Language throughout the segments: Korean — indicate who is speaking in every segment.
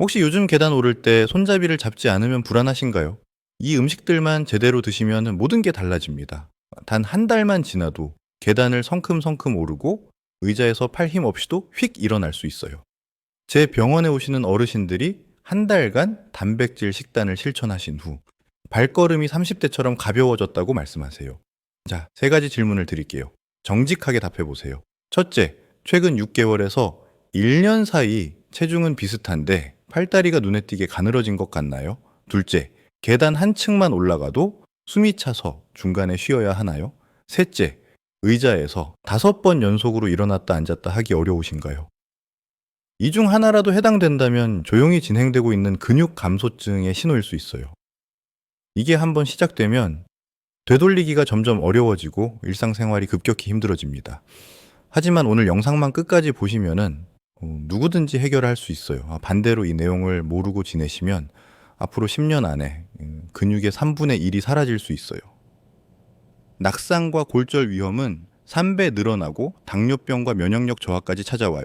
Speaker 1: 혹시 요즘 계단 오를 때 손잡이를 잡지 않으면 불안하신가요? 이 음식들만 제대로 드시면 모든 게 달라집니다. 단 한 달만 지나도 계단을 성큼성큼 오르고 의자에서 팔 힘 없이도 휙 일어날 수 있어요. 제 병원에 오시는 어르신들이 한 달간 단백질 식단을 실천하신 후 발걸음이 30대처럼 가벼워졌다고 말씀하세요. 자, 세 가지 질문을 드릴게요. 정직하게 답해 보세요. 첫째, 최근 6개월에서 1년 사이 체중은 비슷한데 팔다리가 눈에 띄게 가늘어진 것 같나요? 둘째, 계단 한 층만 올라가도 숨이 차서 중간에 쉬어야 하나요? 셋째, 의자에서 다섯 번 연속으로 일어났다 앉았다 하기 어려우신가요? 이 중 하나라도 해당된다면 조용히 진행되고 있는 근육 감소증의 신호일 수 있어요. 이게 한번 시작되면 되돌리기가 점점 어려워지고 일상생활이 급격히 힘들어집니다. 하지만 오늘 영상만 끝까지 보시면은 어, 누구든지 해결할 수 있어요. 아, 반대로 이 내용을 모르고 지내시면 앞으로 10년 안에 음, 근육의 3분의 1이 사라질 수 있어요. 낙상과 골절 위험은 3배 늘어나고 당뇨병과 면역력 저하까지 찾아와요.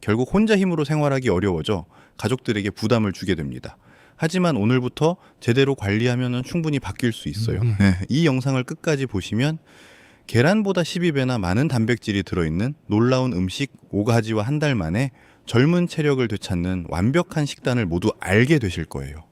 Speaker 1: 결국 혼자 힘으로 생활하기 어려워져 가족들에게 부담을 주게 됩니다. 하지만 오늘부터 제대로 관리하면 충분히 바뀔 수 있어요.
Speaker 2: 음.
Speaker 1: 네, 이 영상을 끝까지 보시면 계란보다 12배나 많은 단백질이 들어있는 놀라운 음식 5가지와 한 달 만에 젊은 체력을 되찾는 완벽한 식단을 모두 알게 되실 거예요.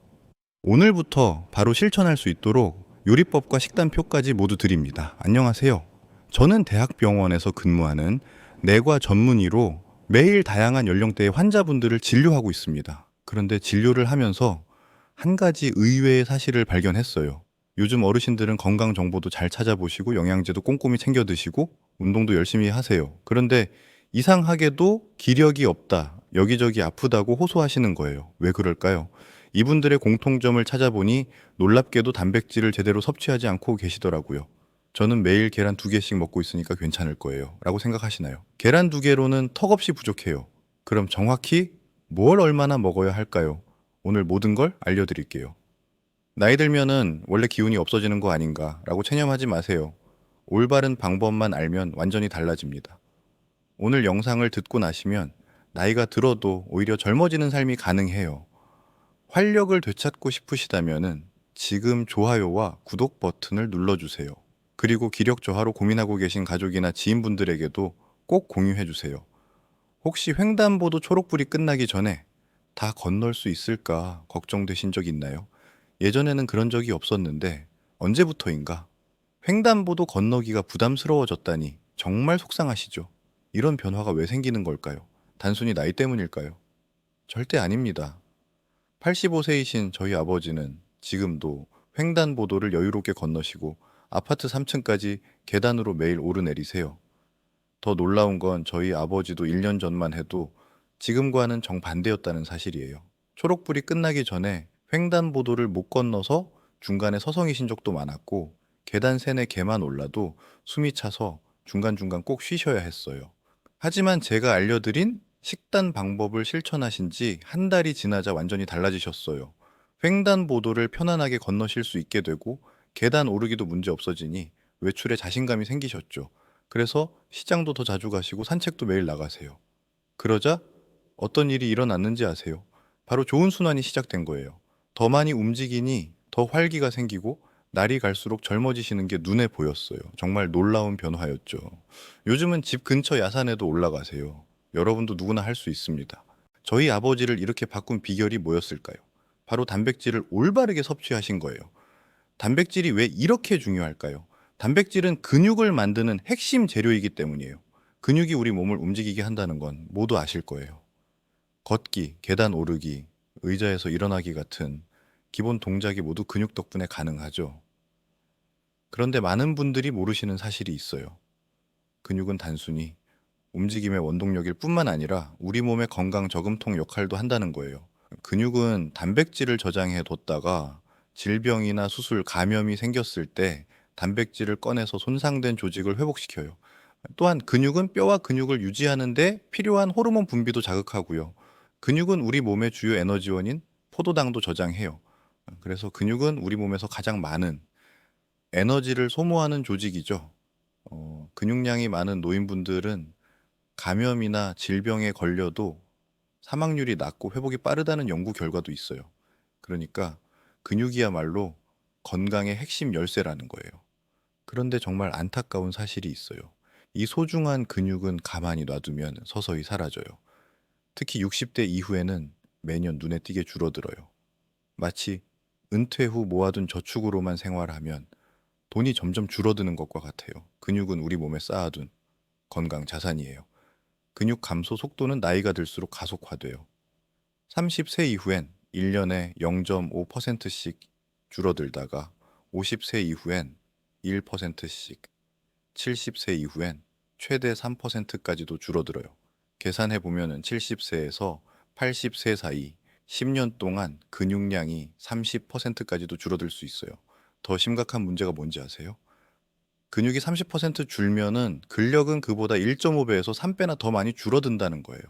Speaker 1: 오늘부터 바로 실천할 수 있도록 요리법과 식단표까지 모두 드립니다. 안녕하세요. 저는 대학병원에서 근무하는 내과 전문의로 매일 다양한 연령대의 환자분들을 진료하고 있습니다. 그런데 진료를 하면서 한 가지 의외의 사실을 발견했어요. 요즘 어르신들은 건강 정보도 잘 찾아보시고 영양제도 꼼꼼히 챙겨 드시고 운동도 열심히 하세요. 그런데 이상하게도 기력이 없다, 여기저기 아프다고 호소하시는 거예요. 왜 그럴까요? 이분들의 공통점을 찾아보니 놀랍게도 단백질을 제대로 섭취하지 않고 계시더라고요. 저는 매일 계란 두 개씩 먹고 있으니까 괜찮을 거예요. 라고 생각하시나요? 계란 두 개로는 턱없이 부족해요. 그럼 정확히 뭘 얼마나 먹어야 할까요? 오늘 모든 걸 알려드릴게요. 나이 들면은 원래 기운이 없어지는 거 아닌가 라고 체념하지 마세요. 올바른 방법만 알면 완전히 달라집니다. 오늘 영상을 듣고 나시면 나이가 들어도 오히려 젊어지는 삶이 가능해요. 활력을 되찾고 싶으시다면은 지금 좋아요와 구독 버튼을 눌러주세요. 그리고 기력 저하로 고민하고 계신 가족이나 지인분들에게도 꼭 공유해 주세요. 혹시 횡단보도 초록불이 끝나기 전에 다 건널 수 있을까 걱정되신 적 있나요? 예전에는 그런 적이 없었는데 언제부터인가 횡단보도 건너기가 부담스러워졌다니 정말 속상하시죠? 이런 변화가 왜 생기는 걸까요? 단순히 나이 때문일까요? 절대 아닙니다. 85세이신 저희 아버지는 지금도 횡단보도를 여유롭게 건너시고 아파트 3층까지 계단으로 매일 오르내리세요. 더 놀라운 건 저희 아버지도 1년 전만 해도 지금과는 정반대였다는 사실이에요. 초록불이 끝나기 전에 횡단보도를 못 건너서 중간에 서성이신 적도 많았고 계단 세네 개만 올라도 숨이 차서 중간중간 꼭 쉬셔야 했어요. 하지만 제가 알려드린 식단 방법을 실천하신 지 한 달이 지나자 완전히 달라지셨어요. 횡단보도를 편안하게 건너실 수 있게 되고 계단 오르기도 문제 없어지니 외출에 자신감이 생기셨죠. 그래서 시장도 더 자주 가시고 산책도 매일 나가세요. 그러자 어떤 일이 일어났는지 아세요? 바로 좋은 순환이 시작된 거예요. 더 많이 움직이니 더 활기가 생기고 날이 갈수록 젊어지시는 게 눈에 보였어요. 정말 놀라운 변화였죠. 요즘은 집 근처 야산에도 올라가세요. 여러분도 누구나 할 수 있습니다. 저희 아버지를 이렇게 바꾼 비결이 뭐였을까요? 바로 단백질을 올바르게 섭취하신 거예요. 단백질이 왜 이렇게 중요할까요? 단백질은 근육을 만드는 핵심 재료이기 때문이에요. 근육이 우리 몸을 움직이게 한다는 건 모두 아실 거예요. 걷기, 계단 오르기, 의자에서 일어나기 같은 기본 동작이 모두 근육 덕분에 가능하죠. 그런데 많은 분들이 모르시는 사실이 있어요. 근육은 단순히 움직임의 원동력일 뿐만 아니라 우리 몸의 건강 저금통 역할도 한다는 거예요. 근육은 단백질을 저장해 뒀다가 질병이나 수술, 감염이 생겼을 때 단백질을 꺼내서 손상된 조직을 회복시켜요. 또한 근육은 뼈와 근육을 유지하는데 필요한 호르몬 분비도 자극하고요. 근육은 우리 몸의 주요 에너지원인 포도당도 저장해요. 그래서 근육은 우리 몸에서 가장 많은 에너지를 소모하는 조직이죠. 어, 근육량이 많은 노인분들은 감염이나 질병에 걸려도 사망률이 낮고 회복이 빠르다는 연구 결과도 있어요. 그러니까 근육이야말로 건강의 핵심 열쇠라는 거예요. 그런데 정말 안타까운 사실이 있어요. 이 소중한 근육은 가만히 놔두면 서서히 사라져요. 특히 60대 이후에는 매년 눈에 띄게 줄어들어요. 마치 은퇴 후 모아둔 저축으로만 생활하면 돈이 점점 줄어드는 것과 같아요. 근육은 우리 몸에 쌓아둔 건강 자산이에요. 근육 감소 속도는 나이가 들수록 가속화돼요. 30세 이후엔 1년에 0.5%씩 줄어들다가 50세 이후엔 1%씩, 70세 이후엔 최대 3%까지도 줄어들어요. 계산해 보면은 70세에서 80세 사이 10년 동안 근육량이 30%까지도 줄어들 수 있어요. 더 심각한 문제가 뭔지 아세요? 근육이 30% 줄면은 근력은 그보다 1.5배에서 3배나 더 많이 줄어든다는 거예요.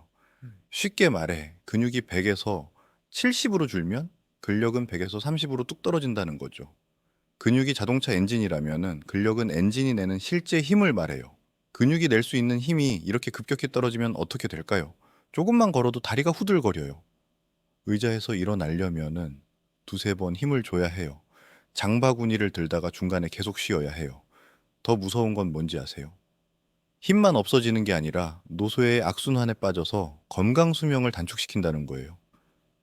Speaker 1: 쉽게 말해 근육이 100에서 70으로 줄면 근력은 100에서 30으로 뚝 떨어진다는 거죠. 근육이 자동차 엔진이라면은 근력은 엔진이 내는 실제 힘을 말해요. 근육이 낼 수 있는 힘이 이렇게 급격히 떨어지면 어떻게 될까요? 조금만 걸어도 다리가 후들거려요. 의자에서 일어나려면은 두세 번 힘을 줘야 해요. 장바구니를 들다가 중간에 계속 쉬어야 해요. 더 무서운 건 뭔지 아세요? 힘만 없어지는 게 아니라 노쇠의 악순환에 빠져서 건강 수명을 단축시킨다는 거예요.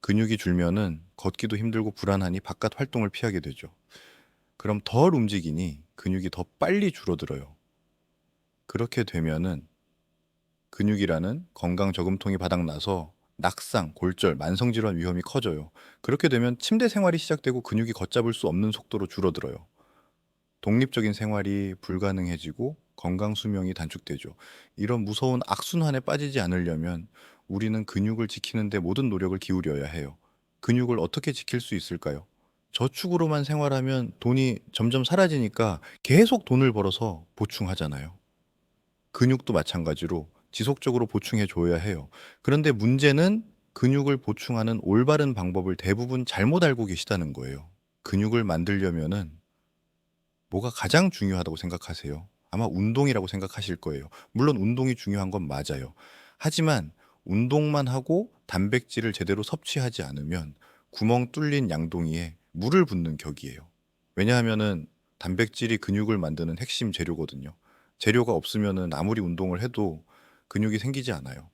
Speaker 1: 근육이 줄면은 걷기도 힘들고 불안하니 바깥 활동을 피하게 되죠. 그럼 덜 움직이니 근육이 더 빨리 줄어들어요. 그렇게 되면은 근육이라는 건강 저금통이 바닥나서 낙상, 골절, 만성질환 위험이 커져요. 그렇게 되면 침대 생활이 시작되고 근육이 걷잡을 수 없는 속도로 줄어들어요. 독립적인 생활이 불가능해지고 건강 수명이 단축되죠. 이런 무서운 악순환에 빠지지 않으려면 우리는 근육을 지키는데 모든 노력을 기울여야 해요. 근육을 어떻게 지킬 수 있을까요? 저축으로만 생활하면 돈이 점점 사라지니까 계속 돈을 벌어서 보충하잖아요. 근육도 마찬가지로 지속적으로 보충해 줘야 해요. 그런데 문제는 근육을 보충하는 올바른 방법을 대부분 잘못 알고 계시다는 거예요. 근육을 만들려면은 뭐가 가장 중요하다고 생각하세요? 아마 운동이라고 생각하실 거예요. 물론 운동이 중요한 건 맞아요. 하지만 운동만 하고 단백질을 제대로 섭취하지 않으면 구멍 뚫린 양동이에 물을 붓는 격이에요. 왜냐하면은 단백질이 근육을 만드는 핵심 재료거든요. 재료가 없으면은 아무리 운동을 해도 근육이 생기지 않아요.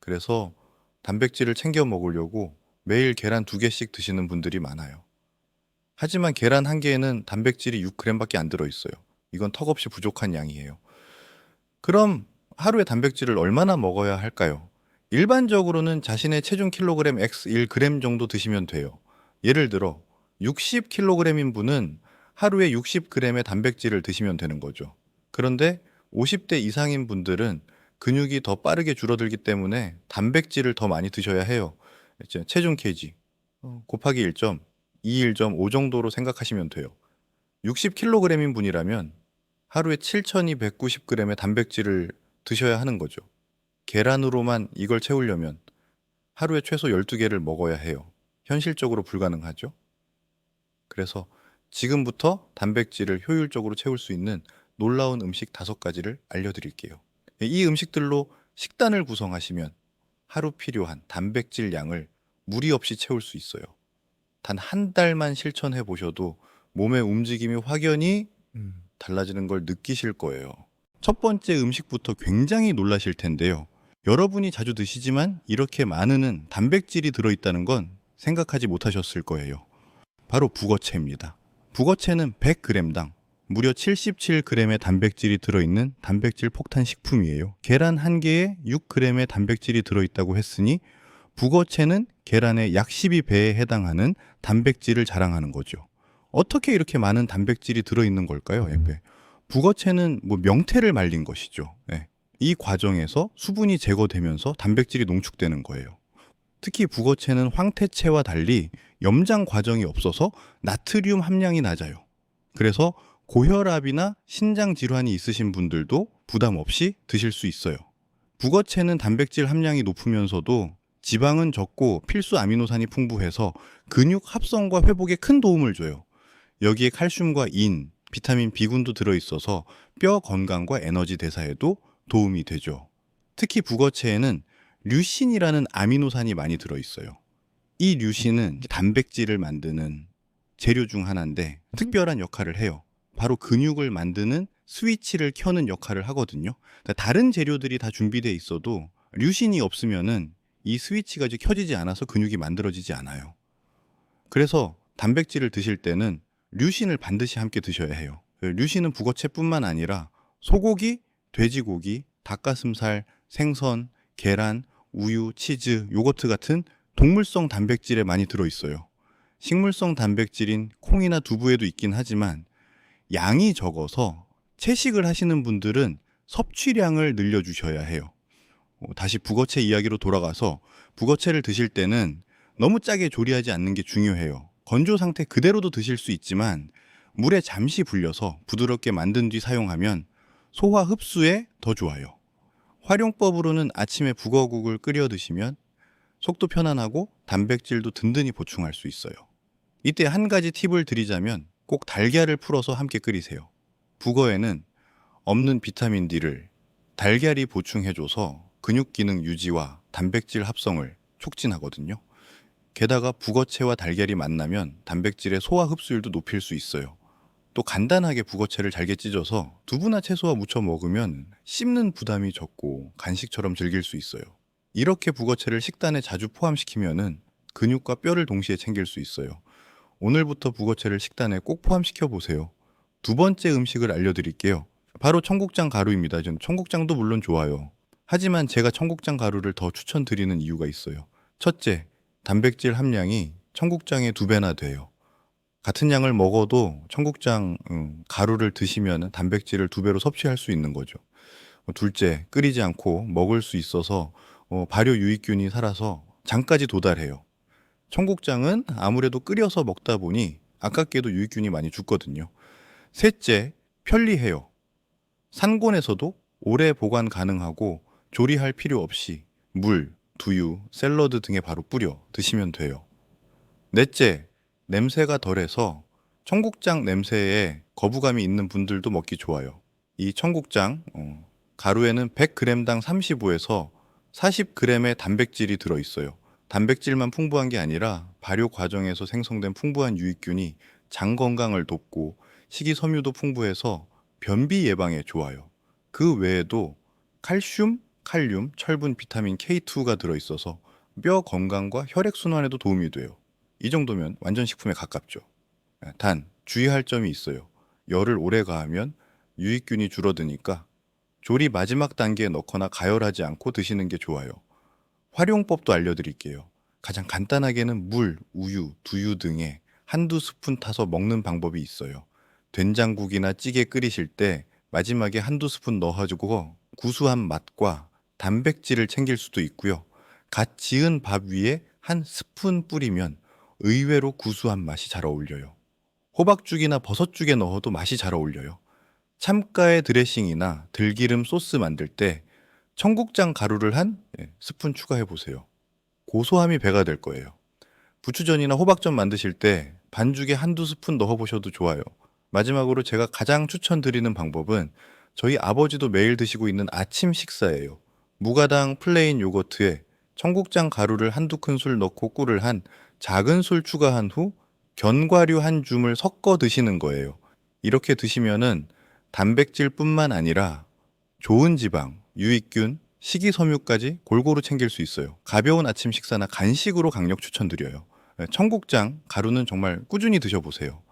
Speaker 1: 그래서 단백질을 챙겨 먹으려고 매일 계란 두 개씩 드시는 분들이 많아요. 하지만 계란 한 개에는 단백질이 6g밖에 안 들어있어요. 이건 턱없이 부족한 양이에요. 그럼 하루에 단백질을 얼마나 먹어야 할까요? 일반적으로는 자신의 체중 킬로그램 X 1g 정도 드시면 돼요. 예를 들어 60kg인 분은 하루에 60g의 단백질을 드시면 되는 거죠. 그런데 50대 이상인 분들은 근육이 더 빠르게 줄어들기 때문에 단백질을 더 많이 드셔야 해요. 체중 kg 어, 곱하기 1점, 2 1.5 정도로 생각하시면 돼요. 60kg인 분이라면 하루에 7,290g의 단백질을 드셔야 하는 거죠. 계란으로만 이걸 채우려면 하루에 최소 12개를 먹어야 해요. 현실적으로 불가능하죠. 그래서 지금부터 단백질을 효율적으로 채울 수 있는 놀라운 음식 다섯 가지를 알려드릴게요. 이 음식들로 식단을 구성하시면 하루 필요한 단백질 양을 무리 없이 채울 수 있어요. 단 한 달만 실천해 보셔도 몸의 움직임이 확연히 달라지는 걸 느끼실 거예요. 첫 번째 음식부터 굉장히 놀라실 텐데요. 여러분이 자주 드시지만 이렇게 많은 단백질이 들어있다는 건 생각하지 못하셨을 거예요. 바로 북어채입니다. 북어채는 100g당 무려 77g의 단백질이 들어있는 단백질 폭탄 식품이에요. 계란 한 개에 6g의 단백질이 들어있다고 했으니 북어채는 계란의 약 12배에 해당하는 단백질을 자랑하는 거죠. 어떻게 이렇게 많은 단백질이 들어있는 걸까요? 예, 북어채는 뭐 명태를 말린 것이죠. 예. 이 과정에서 수분이 제거되면서 단백질이 농축되는 거예요. 특히 북어채는 황태채와 달리 염장 과정이 없어서 나트륨 함량이 낮아요. 그래서 고혈압이나 신장 질환이 있으신 분들도 부담 없이 드실 수 있어요. 북어채는 단백질 함량이 높으면서도 지방은 적고 필수 아미노산이 풍부해서 근육 합성과 회복에 큰 도움을 줘요. 여기에 칼슘과 인, 비타민 B군도 들어있어서 뼈 건강과 에너지 대사에도 도움이 되죠. 특히 북어채에는 류신이라는 아미노산이 많이 들어 있어요. 이 류신은 단백질을 만드는 재료 중 하나인데 특별한 역할을 해요. 바로 근육을 만드는 스위치를 켜는 역할을 하거든요. 그러니까 다른 재료들이 다 준비돼 있어도 류신이 없으면은 이 스위치가 이제 켜지지 않아서 근육이 만들어지지 않아요. 그래서 단백질을 드실 때는 류신을 반드시 함께 드셔야 해요. 류신은 북어채뿐만 아니라 소고기, 돼지고기, 닭가슴살, 생선, 계란, 우유, 치즈, 요거트 같은 동물성 단백질에 많이 들어 있어요. 식물성 단백질인 콩이나 두부에도 있긴 하지만 양이 적어서 채식을 하시는 분들은 섭취량을 늘려주셔야 해요. 어, 다시 북어채 이야기로 돌아가서 북어채를 드실 때는 너무 짜게 조리하지 않는 게 중요해요. 건조 상태 그대로도 드실 수 있지만 물에 잠시 불려서 부드럽게 만든 뒤 사용하면 소화 흡수에 더 좋아요. 활용법으로는 아침에 북어국을 끓여 드시면 속도 편안하고 단백질도 든든히 보충할 수 있어요. 이때 한 가지 팁을 드리자면 꼭 달걀을 풀어서 함께 끓이세요. 북어에는 없는 비타민 D를 달걀이 보충해줘서 근육 기능 유지와 단백질 합성을 촉진하거든요. 게다가 북어채와 달걀이 만나면 단백질의 소화 흡수율도 높일 수 있어요. 또 간단하게 북어채를 잘게 찢어서 두부나 채소와 무쳐 먹으면 씹는 부담이 적고 간식처럼 즐길 수 있어요. 이렇게 북어채를 식단에 자주 포함시키면은 근육과 뼈를 동시에 챙길 수 있어요. 오늘부터 북어채를 식단에 꼭 포함시켜 보세요. 두 번째 음식을 알려드릴게요. 바로 청국장 가루입니다. 저는 청국장도 물론 좋아요. 하지만 제가 청국장 가루를 더 추천드리는 이유가 있어요. 첫째, 단백질 함량이 청국장의 두 배나 돼요. 같은 양을 먹어도 청국장 음, 가루를 드시면 단백질을 두 배로 섭취할 수 있는 거죠. 어, 둘째, 끓이지 않고 먹을 수 있어서 어, 발효 유익균이 살아서 장까지 도달해요. 청국장은 아무래도 끓여서 먹다 보니 아깝게도 유익균이 많이 죽거든요. 셋째, 편리해요. 산곤에서도 오래 보관 가능하고 조리할 필요 없이 물, 두유, 샐러드 등에 바로 뿌려 드시면 돼요. 넷째, 냄새가 덜해서 청국장 냄새에 거부감이 있는 분들도 먹기 좋아요. 이 청국장 어, 가루에는 100g당 35에서 40g의 단백질이 들어 있어요. 단백질만 풍부한 게 아니라 발효 과정에서 생성된 풍부한 유익균이 장 건강을 돕고 식이섬유도 풍부해서 변비 예방에 좋아요. 그 외에도 칼슘, 칼륨, 철분, 비타민 K2가 들어 있어서 뼈 건강과 혈액 순환에도 도움이 돼요. 이 정도면 완전 식품에 가깝죠. 예, 단 주의할 점이 있어요. 열을 오래 가하면 유익균이 줄어드니까 조리 마지막 단계에 넣거나 가열하지 않고 드시는 게 좋아요. 활용법도 알려드릴게요. 가장 간단하게는 물, 우유, 두유 등에 한두 스푼 타서 먹는 방법이 있어요. 된장국이나 찌개 끓이실 때 마지막에 한두 스푼 넣어가지고 구수한 맛과 단백질을 챙길 수도 있고요. 갓 지은 밥 위에 한 스푼 뿌리면 의외로 구수한 맛이 잘 어울려요. 호박죽이나 버섯죽에 넣어도 맛이 잘 어울려요. 참가의 드레싱이나 들기름 소스 만들 때 청국장 가루를 한 예, 스푼 추가해 보세요. 고소함이 배가 될 거예요. 부추전이나 호박전 만드실 때 반죽에 한두 스푼 넣어 보셔도 좋아요. 마지막으로 제가 가장 추천드리는 방법은 저희 아버지도 매일 드시고 있는 아침 식사예요. 무가당 플레인 요거트에 청국장 가루를 한두 큰술 넣고 꿀을 한 작은 술 추가한 후 견과류 한 줌을 섞어 드시는 거예요. 이렇게 드시면은 단백질뿐만 아니라 좋은 지방, 유익균, 식이섬유까지 골고루 챙길 수 있어요. 가벼운 아침 식사나 간식으로 강력 추천드려요. 네, 청국장, 가루는 정말 꾸준히 드셔보세요.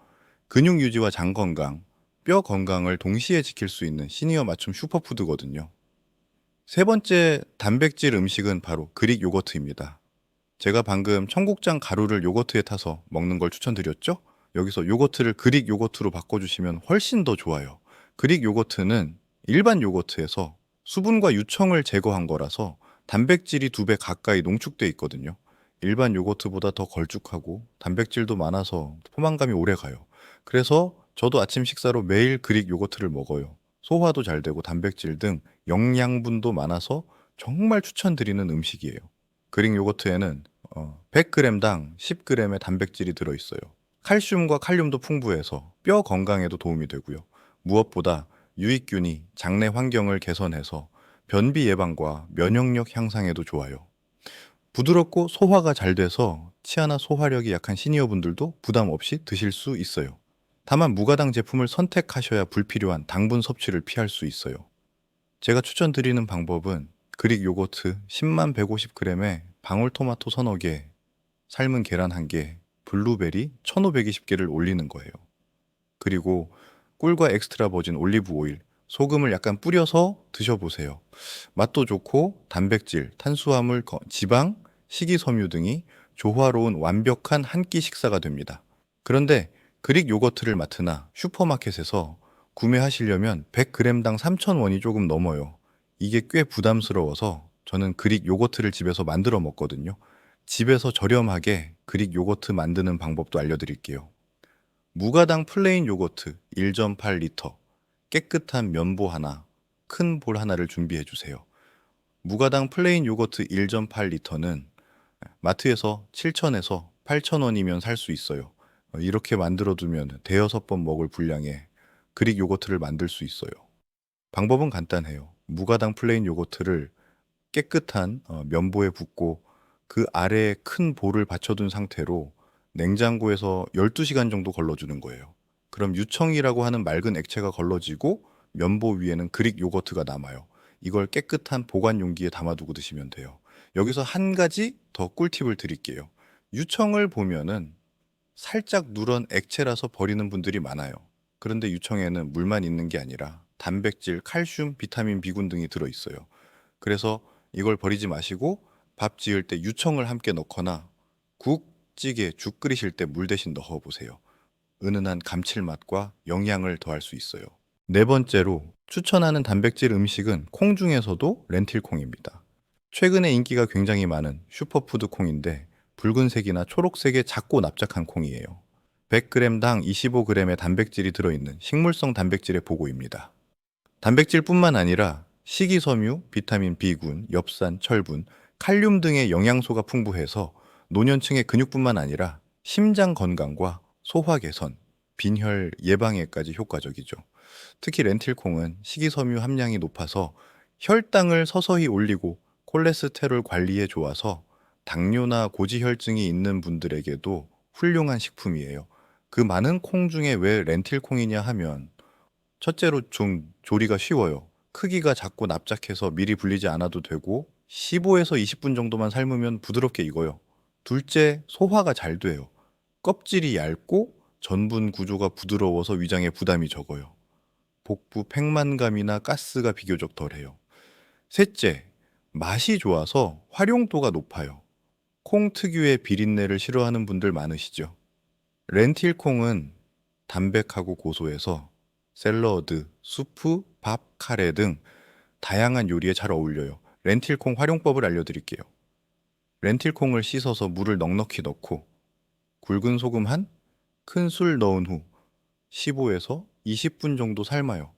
Speaker 1: 근육 유지와 장 건강, 뼈 건강을 동시에 지킬 수 있는 시니어 맞춤 슈퍼푸드거든요. 세 번째 단백질 음식은 바로 그릭 요거트입니다. 제가 방금 청국장 가루를 요거트에 타서 먹는 걸 추천드렸죠? 여기서 요거트를 그릭 요거트로 바꿔주시면 훨씬 더 좋아요. 그릭 요거트는 일반 요거트에서 수분과 유청을 제거한 거라서 단백질이 두 배 가까이 농축돼 있거든요. 일반 요거트보다 더 걸쭉하고 단백질도 많아서 포만감이 오래 가요. 그래서 저도 아침 식사로 매일 그릭 요거트를 먹어요. 소화도 잘 되고 단백질 등 영양분도 많아서 정말 추천드리는 음식이에요. 그릭 요거트에는 100g당 10g의 단백질이 들어있어요. 칼슘과 칼륨도 풍부해서 뼈 건강에도 도움이 되고요. 무엇보다 유익균이 장내 환경을 개선해서 변비 예방과 면역력 향상에도 좋아요. 부드럽고 소화가 잘 돼서 치아나 소화력이 약한 시니어분들도 부담 없이 드실 수 있어요. 다만 무가당 제품을 선택하셔야 불필요한 당분 섭취를 피할 수 있어요. 제가 추천드리는 방법은 그릭 요거트 10만 150g에 방울토마토 서너 개, 삶은 계란 한 개, 블루베리 1520개를 올리는 거예요. 그리고 꿀과 엑스트라 버진 올리브 오일, 소금을 약간 뿌려서 드셔보세요. 맛도 좋고 단백질, 탄수화물, 거- 지방, 식이섬유 등이 조화로운 완벽한 한 끼 식사가 됩니다. 그런데 그릭 요거트를 마트나 슈퍼마켓에서 구매하시려면 100g당 3,000원이 조금 넘어요. 이게 꽤 부담스러워서 저는 그릭 요거트를 집에서 만들어 먹거든요. 집에서 저렴하게 그릭 요거트 만드는 방법도 알려드릴게요. 무가당 플레인 요거트 1.8리터, 깨끗한 면보 하나, 큰 볼 하나를 준비해 주세요. 무가당 플레인 요거트 1.8리터는 마트에서 7,000에서 8,000원이면 살 수 있어요. 어, 이렇게 만들어 두면 대여섯 번 먹을 분량의 그릭 요거트를 만들 수 있어요. 방법은 간단해요. 무가당 플레인 요거트를 깨끗한 어, 면보에 붓고 그 아래에 큰 볼을 받쳐둔 상태로 냉장고에서 12시간 정도 걸러주는 거예요. 그럼 유청이라고 하는 맑은 액체가 걸러지고 면보 위에는 그릭 요거트가 남아요. 이걸 깨끗한 보관 용기에 담아두고 드시면 돼요. 여기서 한 가지 더 꿀팁을 드릴게요. 유청을 보면은 살짝 누런 액체라서 버리는 분들이 많아요. 그런데 유청에는 물만 있는 게 아니라 단백질, 칼슘, 비타민 B군 등이 들어 있어요. 그래서 이걸 버리지 마시고 밥 지을 때 유청을 함께 넣거나 국, 찌개, 죽 끓이실 때 물 대신 넣어 보세요. 은은한 감칠맛과 영양을 더할 수 있어요. 네 번째로 추천하는 단백질 음식은 콩 중에서도 렌틸콩입니다. 최근에 인기가 굉장히 많은 슈퍼푸드 콩인데 붉은색이나 초록색의 작고 납작한 콩이에요. 100g당 25g의 단백질이 들어있는 식물성 단백질의 보고입니다. 단백질뿐만 아니라 식이섬유, 비타민 B군, 엽산, 철분, 칼륨 등의 영양소가 풍부해서 노년층의 근육뿐만 아니라 심장 건강과 소화 개선, 빈혈 예방에까지 효과적이죠. 특히 렌틸콩은 식이섬유 함량이 높아서 혈당을 서서히 올리고 콜레스테롤 관리에 좋아서 당뇨나 고지혈증이 있는 분들에게도 훌륭한 식품이에요. 그 많은 콩 중에 왜 렌틸콩이냐 하면 첫째로 좀 조리가 쉬워요. 크기가 작고 납작해서 미리 불리지 않아도 되고 15에서 20분 정도만 삶으면 부드럽게 익어요. 둘째, 소화가 잘 돼요. 껍질이 얇고 전분 구조가 부드러워서 위장에 부담이 적어요. 복부 팽만감이나 가스가 비교적 덜해요. 셋째, 맛이 좋아서 활용도가 높아요. 콩 특유의 비린내를 싫어하는 분들 많으시죠? 렌틸콩은 담백하고 고소해서 샐러드, 수프, 밥, 카레 등 다양한 요리에 잘 어울려요. 렌틸콩 활용법을 알려드릴게요. 렌틸콩을 씻어서 물을 넉넉히 넣고 굵은 소금 한 큰 술 넣은 후 15에서 20분 정도 삶아요.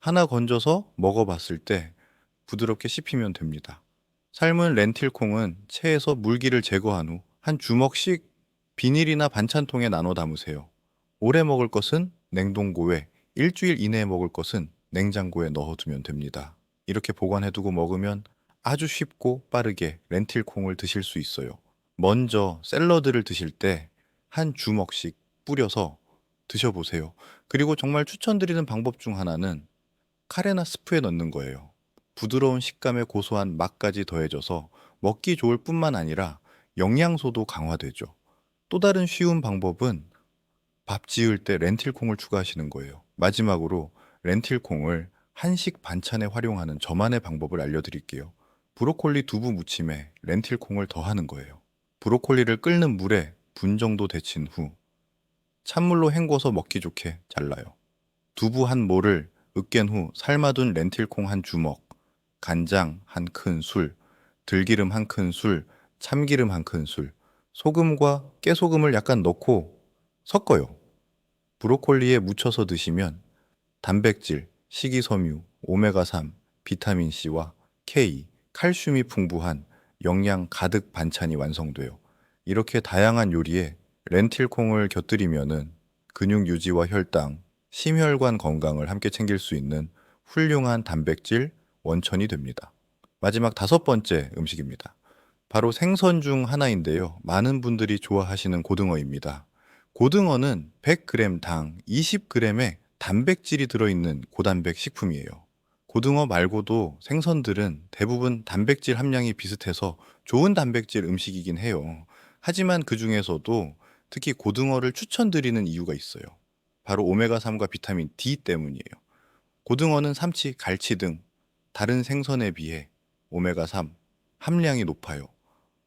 Speaker 1: 하나 건져서 먹어봤을 때 부드럽게 씹히면 됩니다. 삶은 렌틸콩은 체에서 물기를 제거한 후 한 주먹씩 비닐이나 반찬통에 나눠 담으세요. 오래 먹을 것은 냉동고에, 일주일 이내에 먹을 것은 냉장고에 넣어두면 됩니다. 이렇게 보관해두고 먹으면 아주 쉽고 빠르게 렌틸콩을 드실 수 있어요. 먼저 샐러드를 드실 때 한 주먹씩 뿌려서 드셔보세요. 그리고 정말 추천드리는 방법 중 하나는 카레나 스프에 넣는 거예요. 부드러운 식감에 고소한 맛까지 더해져서 먹기 좋을 뿐만 아니라 영양소도 강화되죠. 또 다른 쉬운 방법은 밥 지을 때 렌틸콩을 추가하시는 거예요. 마지막으로 렌틸콩을 한식 반찬에 활용하는 저만의 방법을 알려드릴게요. 브로콜리 두부 무침에 렌틸콩을 더하는 거예요. 브로콜리를 끓는 물에 분 정도 데친 후 찬물로 헹궈서 먹기 좋게 잘라요. 두부 한 모를 으깬 후 삶아둔 렌틸콩 한 주먹, 간장 한 큰술, 들기름 한 큰술, 참기름 한 큰술, 소금과 깨소금을 약간 넣고 섞어요. 브로콜리에 묻혀서 드시면 단백질, 식이섬유, 오메가3, 비타민C와 K, 칼슘이 풍부한 영양 가득 반찬이 완성돼요. 이렇게 다양한 요리에 렌틸콩을 곁들이면은 근육 유지와 혈당, 심혈관 건강을 함께 챙길 수 있는 훌륭한 단백질, 원천이 됩니다. 마지막 다섯 번째 음식입니다. 바로 생선 중 하나인데요. 많은 분들이 좋아하시는 고등어입니다. 고등어는 100g 당 20g의 단백질이 들어있는 고단백 식품이에요. 고등어 말고도 생선들은 대부분 단백질 함량이 비슷해서 좋은 단백질 음식이긴 해요. 하지만 그 중에서도 특히 고등어를 추천드리는 이유가 있어요. 바로 오메가3과 비타민 D 때문이에요. 고등어는 삼치, 갈치 등 다른 생선에 비해 오메가3 함량이 높아요.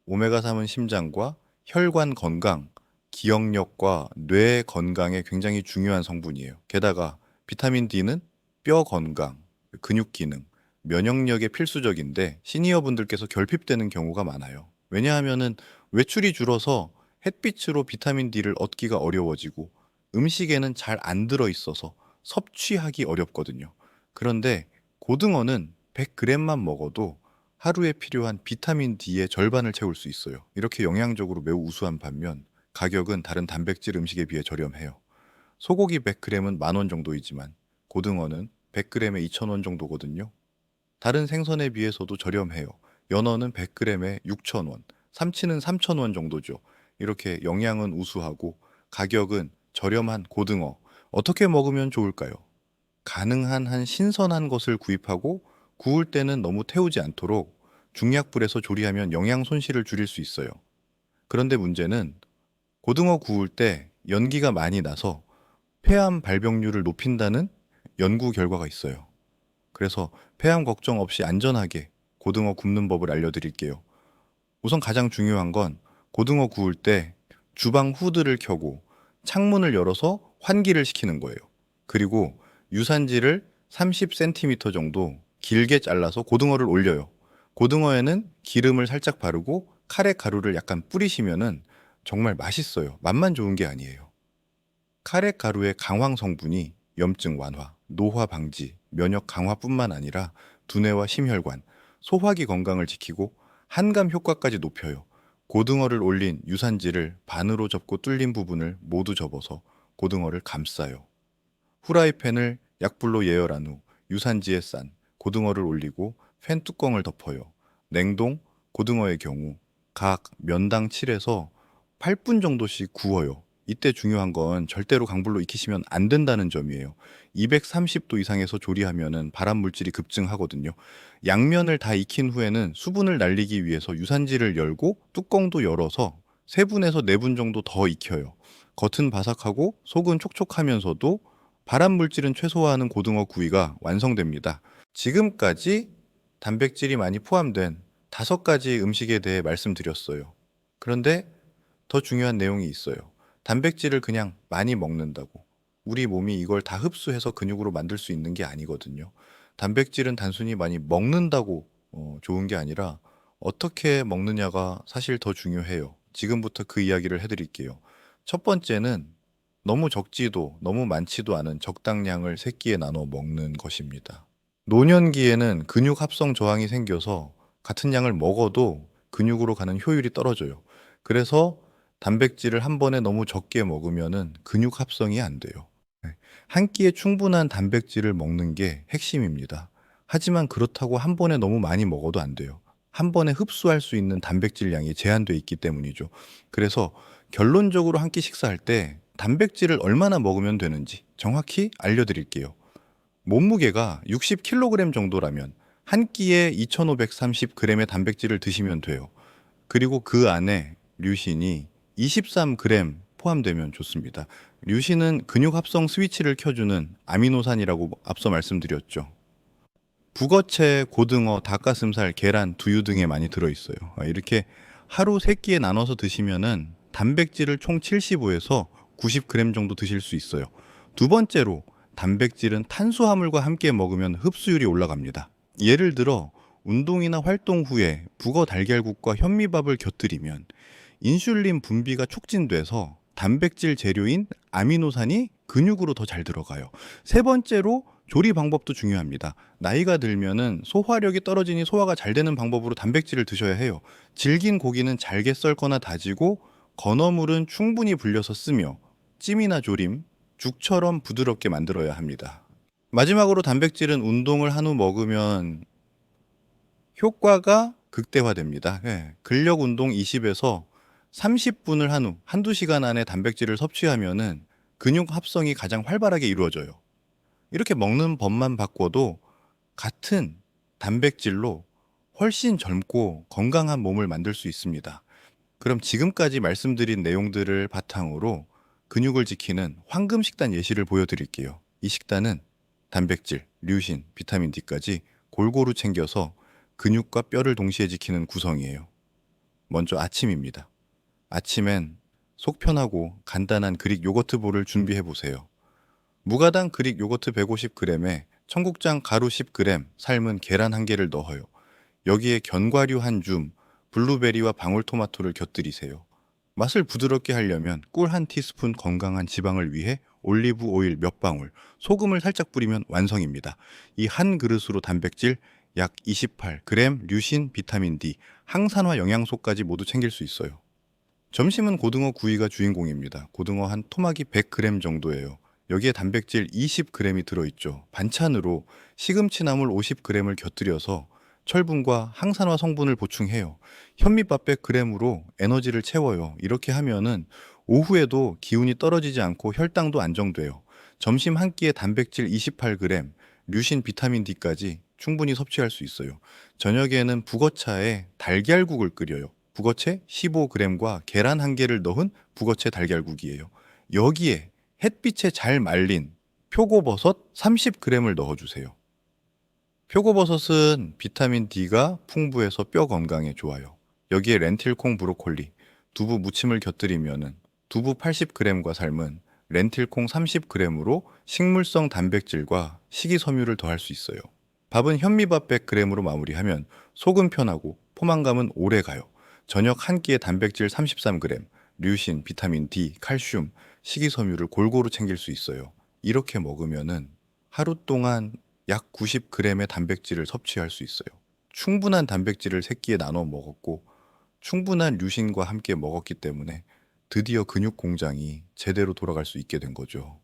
Speaker 1: 오메가3은 심장과 혈관 건강, 기억력과 뇌 건강에 굉장히 중요한 성분이에요. 게다가 비타민 D는 뼈 건강, 근육 기능, 면역력에 필수적인데 시니어 분들께서 결핍되는 경우가 많아요. 왜냐하면은 외출이 줄어서 햇빛으로 비타민 D를 얻기가 어려워지고 음식에는 잘 안 들어 있어서 섭취하기 어렵거든요. 그런데 고등어는 100g만 먹어도 하루에 필요한 비타민 D의 절반을 채울 수 있어요. 이렇게 영양적으로 매우 우수한 반면 가격은 다른 단백질 음식에 비해 저렴해요. 소고기 100g은 만 원 정도이지만 고등어는 100g에 2,000원 정도거든요. 다른 생선에 비해서도 저렴해요. 연어는 100g에 6,000원, 삼치는 3,000원 정도죠. 이렇게 영양은 우수하고 가격은 저렴한 고등어. 어떻게 먹으면 좋을까요? 가능한 한 신선한 것을 구입하고 구울 때는 너무 태우지 않도록 중약불에서 조리하면 영양 손실을 줄일 수 있어요. 그런데 문제는 고등어 구울 때 연기가 많이 나서 폐암 발병률을 높인다는 연구 결과가 있어요. 그래서 폐암 걱정 없이 안전하게 고등어 굽는 법을 알려드릴게요. 우선 가장 중요한 건 고등어 구울 때 주방 후드를 켜고 창문을 열어서 환기를 시키는 거예요. 그리고 유산지를 30cm 정도 길게 잘라서 고등어를 올려요. 고등어에는 기름을 살짝 바르고 카레 가루를 약간 뿌리시면은 정말 맛있어요. 맛만 좋은 게 아니에요. 카레 가루의 강황 성분이 염증 완화, 노화 방지, 면역 강화뿐만 아니라 두뇌와 심혈관, 소화기 건강을 지키고 한감 효과까지 높여요. 고등어를 올린 유산지를 반으로 접고 뚫린 부분을 모두 접어서 고등어를 감싸요. 후라이팬을 약불로 예열한 후 유산지에 싼 고등어를 올리고 팬 뚜껑을 덮어요. 냉동 고등어의 경우 각 면당 7에서 8분 정도씩 구워요. 이때 중요한 건 절대로 강불로 익히시면 안 된다는 점이에요. 230도 이상에서 조리하면은 발암 물질이 급증하거든요. 양면을 다 익힌 후에는 수분을 날리기 위해서 유산지를 열고 뚜껑도 열어서 3분에서 4분 정도 더 익혀요. 겉은 바삭하고 속은 촉촉하면서도 발암 물질은 최소화하는 고등어 구이가 완성됩니다. 지금까지 단백질이 많이 포함된 다섯 가지 음식에 대해 말씀드렸어요. 그런데 더 중요한 내용이 있어요. 단백질을 그냥 많이 먹는다고. 우리 몸이 이걸 다 흡수해서 근육으로 만들 수 있는 게 아니거든요. 단백질은 단순히 많이 먹는다고 어, 좋은 게 아니라 어떻게 먹느냐가 사실 더 중요해요. 지금부터 그 이야기를 해드릴게요. 첫 번째는 너무 적지도 너무 많지도 않은 적당량을 세 끼에 나눠 먹는 것입니다. 노년기에는 근육 합성 저항이 생겨서 같은 양을 먹어도 근육으로 가는 효율이 떨어져요. 그래서 단백질을 한 번에 너무 적게 먹으면은 근육 합성이 안 돼요. 네. 한 끼에 충분한 단백질을 먹는 게 핵심입니다. 하지만 그렇다고 한 번에 너무 많이 먹어도 안 돼요. 한 번에 흡수할 수 있는 단백질 양이 제한돼 있기 때문이죠. 그래서 결론적으로 한 끼 식사할 때 단백질을 얼마나 먹으면 되는지 정확히 알려드릴게요. 몸무게가 60kg 정도라면 한 끼에 2530g의 단백질을 드시면 돼요. 그리고 그 안에 류신이 23g 포함되면 좋습니다. 류신은 근육 합성 스위치를 켜주는 아미노산이라고 앞서 말씀드렸죠. 북어채, 고등어, 닭가슴살, 계란, 두유 등에 많이 들어있어요. 이렇게 하루 세 끼에 나눠서 드시면은 단백질을 총 75에서 90g 정도 드실 수 있어요. 두 번째로 단백질은 탄수화물과 함께 먹으면 흡수율이 올라갑니다. 예를 들어 운동이나 활동 후에 북어 달걀국과 현미밥을 곁들이면 인슐린 분비가 촉진돼서 단백질 재료인 아미노산이 근육으로 더 잘 들어가요. 세 번째로 조리 방법도 중요합니다. 나이가 들면은 소화력이 떨어지니 소화가 잘 되는 방법으로 단백질을 드셔야 해요. 질긴 고기는 잘게 썰거나 다지고 건어물은 충분히 불려서 쓰며 찜이나 조림, 죽처럼 부드럽게 만들어야 합니다. 마지막으로 단백질은 운동을 한 후 먹으면 효과가 극대화됩니다. 예, 근력 운동 20에서 30분을 한 후 한두 시간 안에 단백질을 섭취하면은 근육 합성이 가장 활발하게 이루어져요. 이렇게 먹는 법만 바꿔도 같은 단백질로 훨씬 젊고 건강한 몸을 만들 수 있습니다. 그럼 지금까지 말씀드린 내용들을 바탕으로 근육을 지키는 황금 식단 예시를 보여드릴게요. 이 식단은 단백질, 류신, 비타민 D까지 골고루 챙겨서 근육과 뼈를 동시에 지키는 구성이에요. 먼저 아침입니다. 아침엔 속 편하고 간단한 그릭 요거트 볼을 준비해 보세요. 무가당 그릭 요거트 150g에 청국장 가루 10g, 삶은 계란 1개를 넣어요. 여기에 견과류 한 줌, 블루베리와 방울토마토를 곁들이세요. 맛을 부드럽게 하려면 꿀 한 티스푼 건강한 지방을 위해 올리브 오일 몇 방울, 소금을 살짝 뿌리면 완성입니다. 이 한 그릇으로 단백질 약 28g, 류신, 비타민 D, 항산화 영양소까지 모두 챙길 수 있어요. 점심은 고등어 구이가 주인공입니다. 고등어 한 토막이 100g 정도예요. 여기에 단백질 20g이 들어있죠. 반찬으로 시금치 나물 50g을 곁들여서 철분과 항산화 성분을 보충해요. 현미밥 100g으로 에너지를 채워요. 이렇게 하면은 오후에도 기운이 떨어지지 않고 혈당도 안정돼요. 점심 한 끼에 단백질 28g, 류신 비타민 D까지 충분히 섭취할 수 있어요. 저녁에는 북어차에 달걀국을 끓여요. 북어채 15g과 계란 한 개를 넣은 북어채 달걀국이에요. 여기에 햇빛에 잘 말린 표고버섯 30g을 넣어주세요. 표고버섯은 비타민 D가 풍부해서 뼈 건강에 좋아요. 여기에 렌틸콩 브로콜리, 두부 무침을 곁들이면은 두부 80g과 삶은 렌틸콩 30g으로 식물성 단백질과 식이섬유를 더할 수 있어요. 밥은 현미밥 100g으로 마무리하면 속은 편하고 포만감은 오래 가요. 저녁 한 끼에 단백질 33g, 류신, 비타민 D, 칼슘, 식이섬유를 골고루 챙길 수 있어요. 이렇게 먹으면은 하루 동안 약 90g의 단백질을 섭취할 수 있어요. 충분한 단백질을 세 끼에 나눠 먹었고 충분한 류신과 함께 먹었기 때문에 드디어 근육 공장이 제대로 돌아갈 수 있게 된 거죠.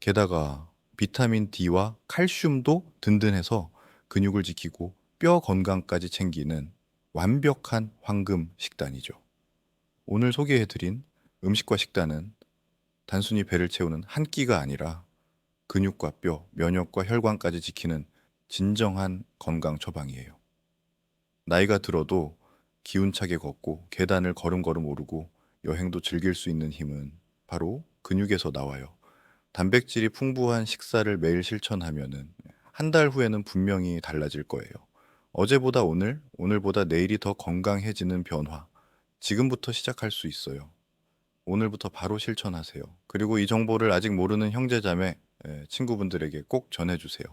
Speaker 1: 게다가 비타민 D와 칼슘도 든든해서 근육을 지키고 뼈 건강까지 챙기는 완벽한 황금 식단이죠. 오늘 소개해드린 음식과 식단은 단순히 배를 채우는 한 끼가 아니라 근육과 뼈, 면역과 혈관까지 지키는 진정한 건강 처방이에요. 나이가 들어도 기운차게 걷고 계단을 걸음걸음 오르고 여행도 즐길 수 있는 힘은 바로 근육에서 나와요. 단백질이 풍부한 식사를 매일 실천하면은 한 달 후에는 분명히 달라질 거예요. 어제보다 오늘, 오늘보다 내일이 더 건강해지는 변화. 지금부터 시작할 수 있어요. 오늘부터 바로 실천하세요. 그리고 이 정보를 아직 모르는 형제 자매, 예, 친구분들에게 꼭 전해주세요.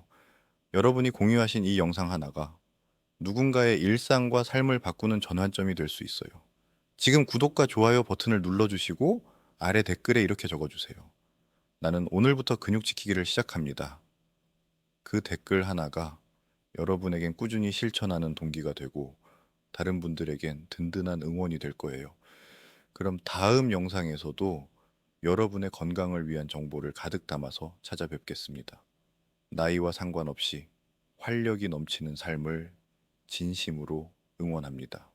Speaker 1: 여러분이 공유하신 이 영상 하나가 누군가의 일상과 삶을 바꾸는 전환점이 될 수 있어요. 지금 구독과 좋아요 버튼을 눌러주시고 아래 댓글에 이렇게 적어주세요. 나는 오늘부터 근육 지키기를 시작합니다. 그 댓글 하나가 여러분에겐 꾸준히 실천하는 동기가 되고 다른 분들에겐 든든한 응원이 될 거예요. 그럼 다음 영상에서도 여러분의 건강을 위한 정보를 가득 담아서 찾아뵙겠습니다. 나이와 상관없이 활력이 넘치는 삶을 진심으로 응원합니다.